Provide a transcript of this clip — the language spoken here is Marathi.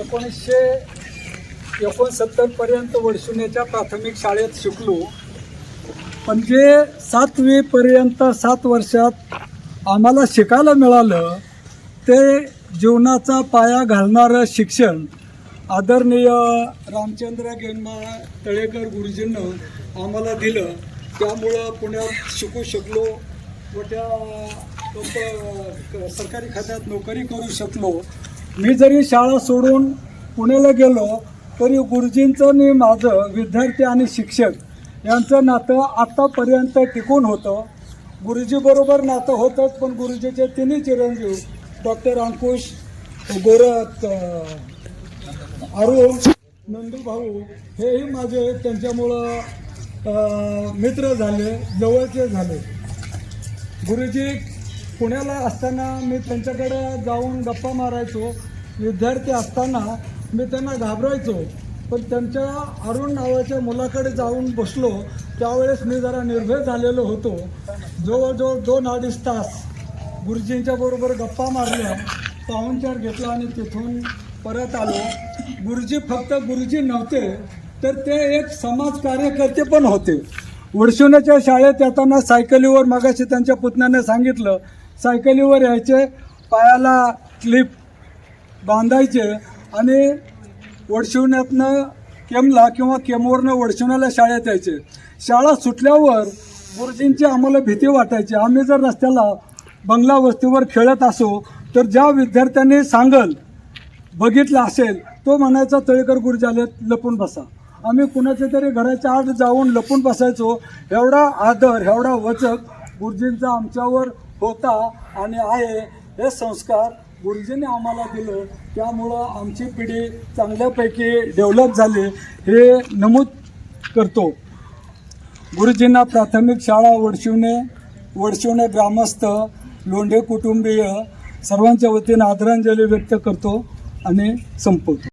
एकोणीसशे एकोणसत्तरपर्यंत वडसुनेच्या प्राथमिक शाळेत शिकलो. पण जे सातवीपर्यंत सात वर्षात आम्हाला शिकायला मिळालं. ते जीवनाचा पाया घालणारं शिक्षण आदरणीय रामचंद्र गेनमा तळेकर गुरुजींनं आम्हाला दिलं. त्यामुळं पुण्यात शिकू शकलो व त्या सरकारी खात्यात नोकरी करू शकलो. मी जरी शाळा सोडून पुण्याला गेलो तरी गुरुजींचं आणि माझं विद्यार्थी आणि शिक्षक यांचं नातं आत्तापर्यंत टिकून होतं. गुरुजीबरोबर नातं होतंच पण गुरुजीचे तिन्ही चिरंजीव डॉक्टर अंकुश गोरख अरुण नंदूभाऊ हेही माझे त्यांच्यामुळं मित्र झाले जवळचे झाले. गुरुजी पुण्याला असताना मी त्यांच्याकडे जाऊन गप्पा मारायचो. विद्यार्थी असताना मी त्यांना घाबरायचो. पण त्यांच्या अरुण नावाच्या मुलाकडे जाऊन बसलो. त्यावेळेस मी जरा निर्भय झालेलो होतो. जवळजवळ दोन अडीच तास गुरुजींच्या बरोबर गप्पा मारल्या पाहुणचार घेतला आणि तिथून परत आलो. गुरुजी फक्त गुरुजी नव्हते तर ते एक समाज कार्यकर्ते पण होते. वडशिवण्याच्या शाळेत येताना सायकलीवर मगाशी त्यांच्या पुतण्याने सांगितलं सायकलीवर यायचे पायाला क्लिप बांधायचे आणि वडशिवण्यातनं केमला किंवा केमवरनं वडशिवण्याला शाळेत यायचे. शाळा सुटल्यावर गुरुजींची आम्हाला भीती वाटायची. आम्ही जर रस्त्याला बंगला वस्तीवर खेळत असो तर ज्या विद्यार्थ्यांनी सांगल बघितलं असेल तो म्हणायचा तळेकर गुरुजी आले लपून बसा. आम्ही कुणाच्या तरी घराच्या आत जाऊन लपून बसायचो. एवढा आदर एवढा वचक गुरुजींचा आमच्यावर होता आणि आहे हे संस्कार गुरुजींनी आम्हाला दिलं. त्यामुळं आमची पिढी चांगल्यापैकी डेव्हलप झाली हे नमूद करतो. गुरुजींना प्राथमिक शाळा वडशिवणे वडशिवणे ग्रामस्थ लोंढे कुटुंबीय सर्वांच्या वतीनं आदरांजली व्यक्त करतो आणि संपवतो.